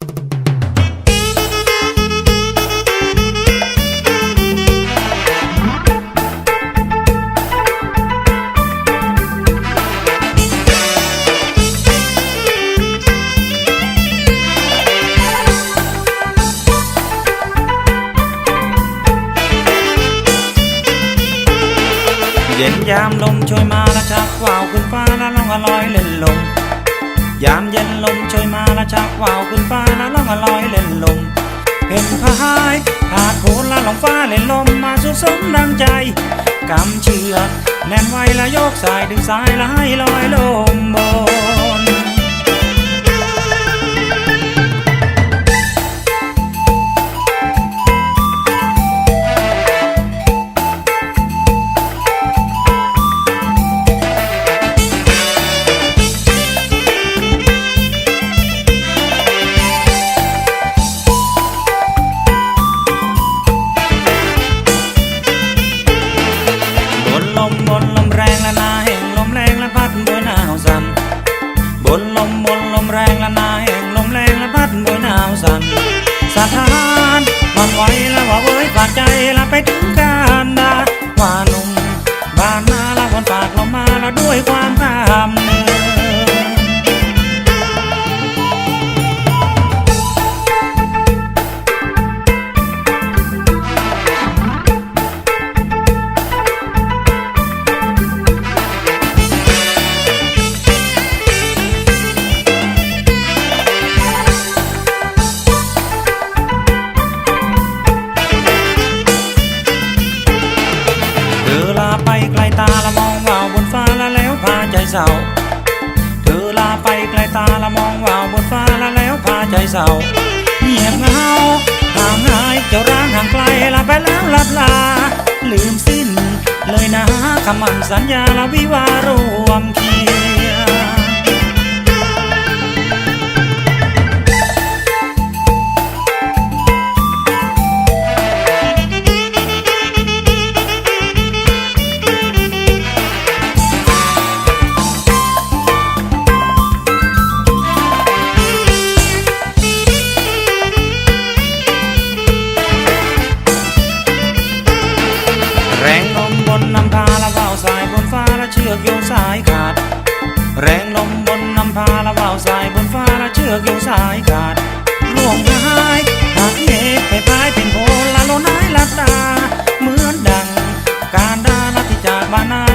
เย็นยามลมช่วยมาละชักว่าวขึ้นฟ้าแล้วลองอร่อยเล่นลม ยามเย็นลมช ชักวาวขึ้นฟ้านะล่องลอยเล่นลมเป็นพายผาดโคนละลองฟ้าเล่นลมมาสุดสมดังใจกำเชือกแน่นไว้ละโยกสายดึงสายละให้ลอยโล คำมั่นสัญญาและวิวารวมคีาดร่วงหายหากเหตุไปพายเป็นโพลาโลนายลาตา เหมือนดังการดาลที่จากบ้านา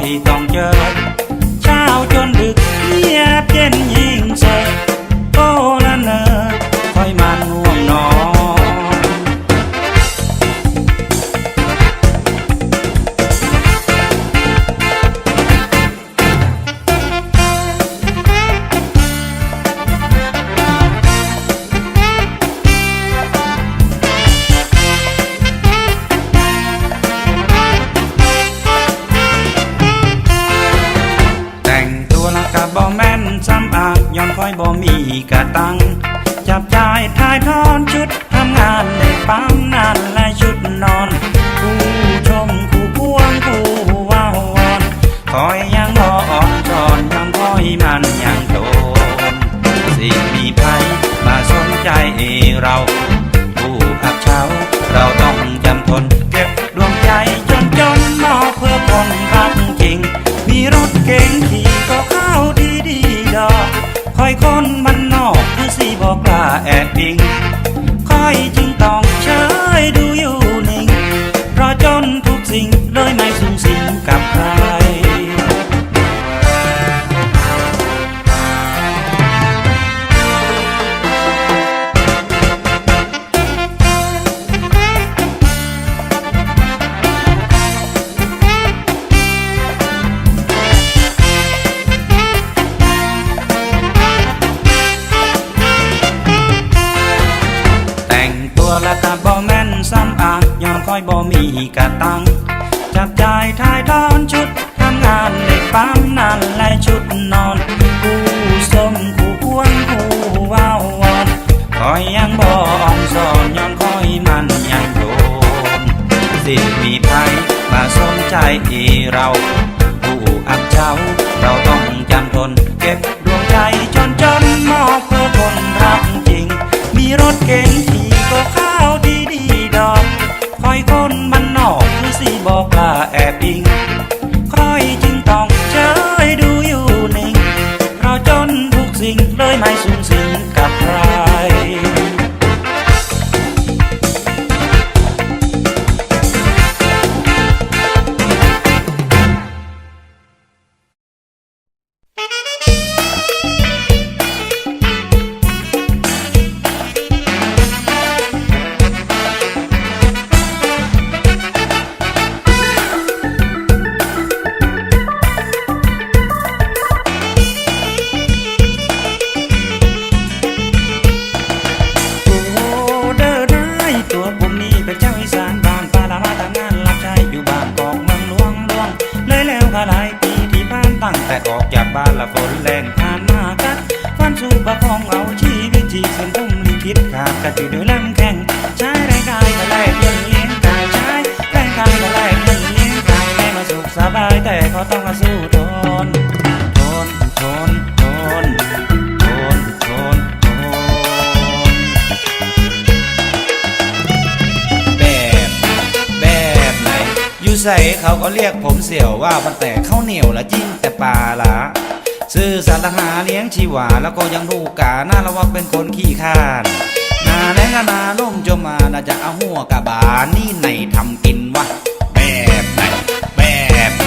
nói còn chơi. จำทนเก็บ ใส่เขาก็เรียกผมเสี่ยวว่ามันแต่ข้าวเหนียวละจิ้มแต่ปลาละซื้อสารหาเลี้ยงชีวา แล้วก็ยังดูกาหน้าละว่าเป็นคนขี้ข้านนาแรงนาล่มจมาน่าจะเอาหัวกะบานี่ไหนทำกินวะแบบไหนแบบไหน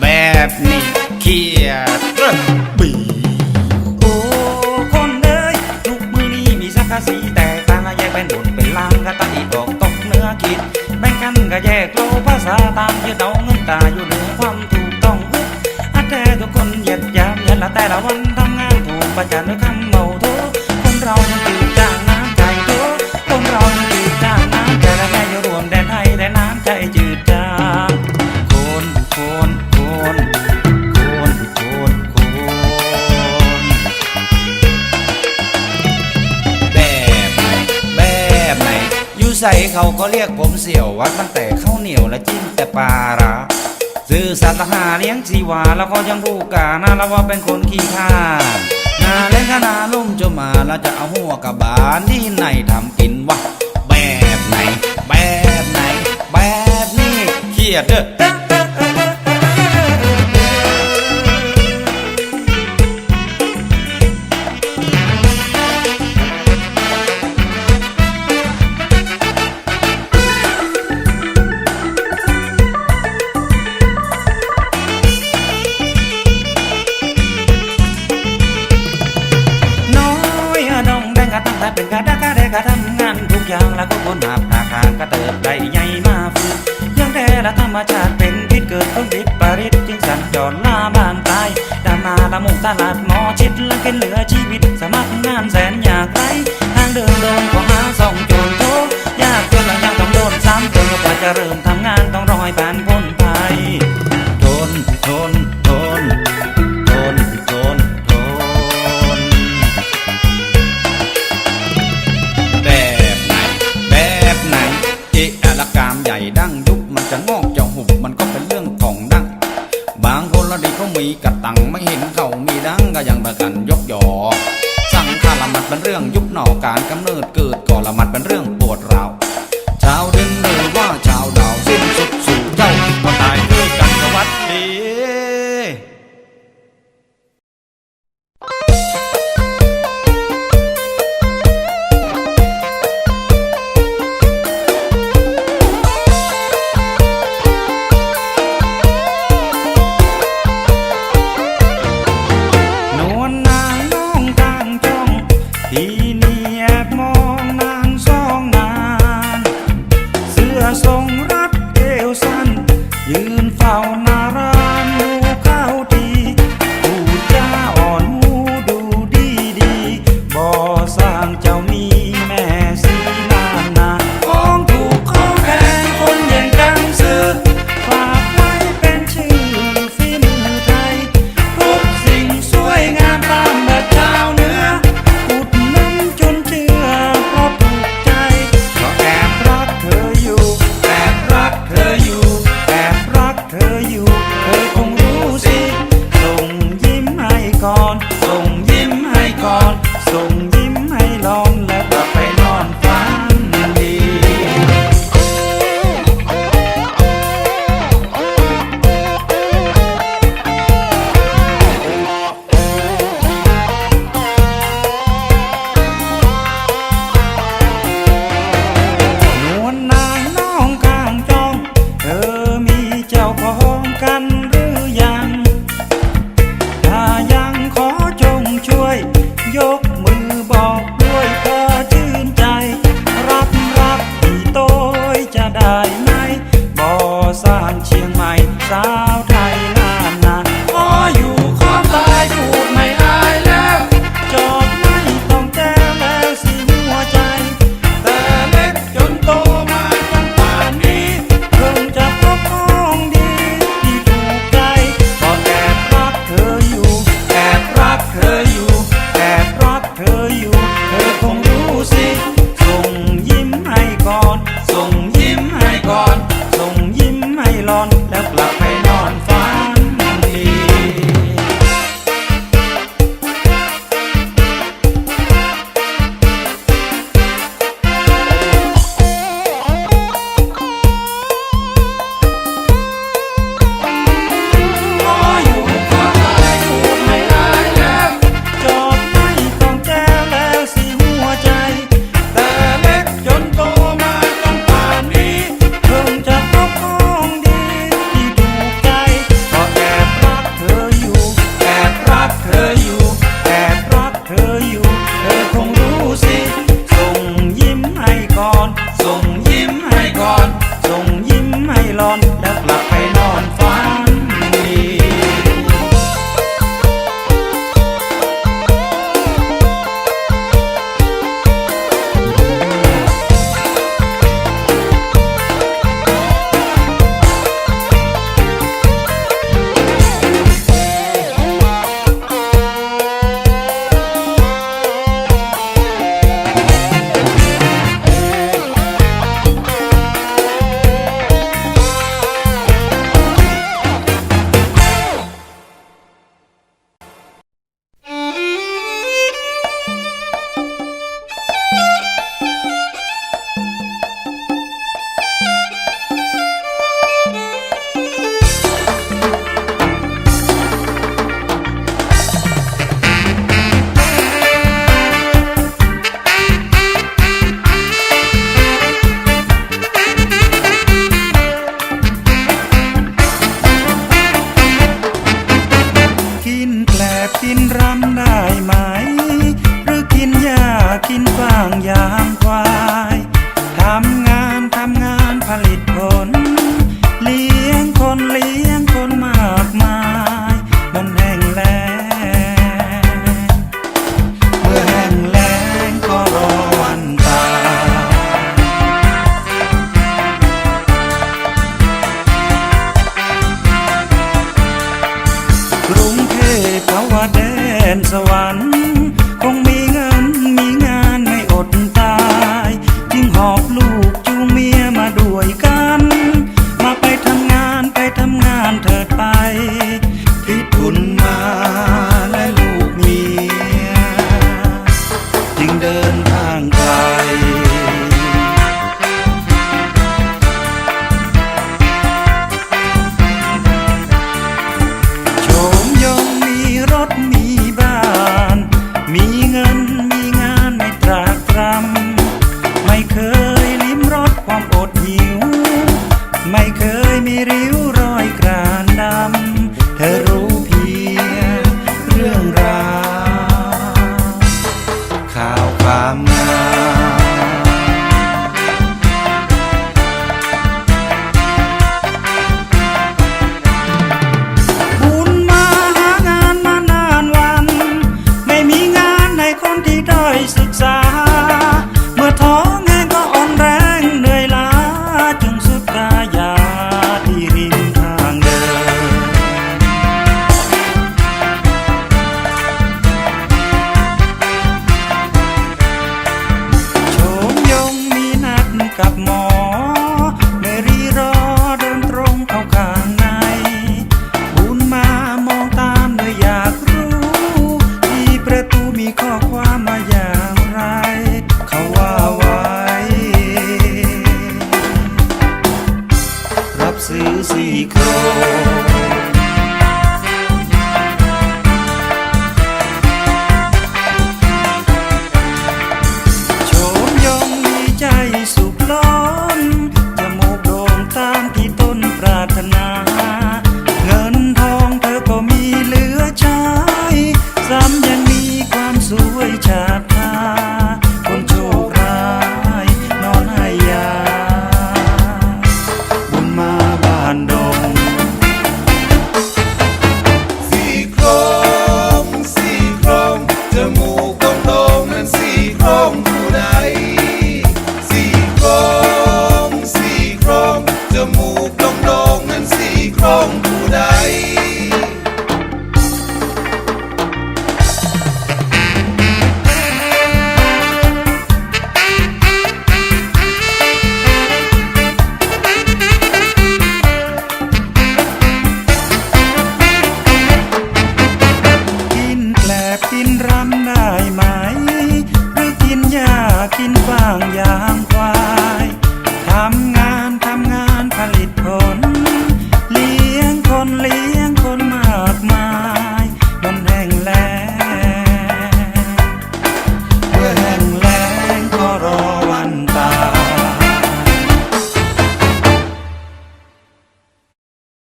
แบบนี้เขียดเรบีโอ้คนเอ้ยลูกมือนี้มีสักสีแต่ตาแยกเป็นบนเป็นลางกะตาอีดอกตกเนื้อคิดแบ่งกันก็แยกโลภาตามยึดเอาเงินตาอยู่เหนือความถูกต้องอัดแต่ทุกคนเหยียดยามเย็นละแต่ละวันทำงานถูกประจันด้ว สัยเขาก็เรียกผมเสี่ยววัดตั้งแต่ข้าวเหนียวและจิ้มแต่ปลาระซื้อสัตหาเลี้ยงชีวาแล้วก็ยังผู้กาหน้าล้ว่าเป็นคนขี้ข้านาเล่นขนาลุ่มจะมาแล้วจะเอาหัวกับบานที่ไหนทำกินวะแบบไหน แบบไหน แบบนี้เครียดเด้อ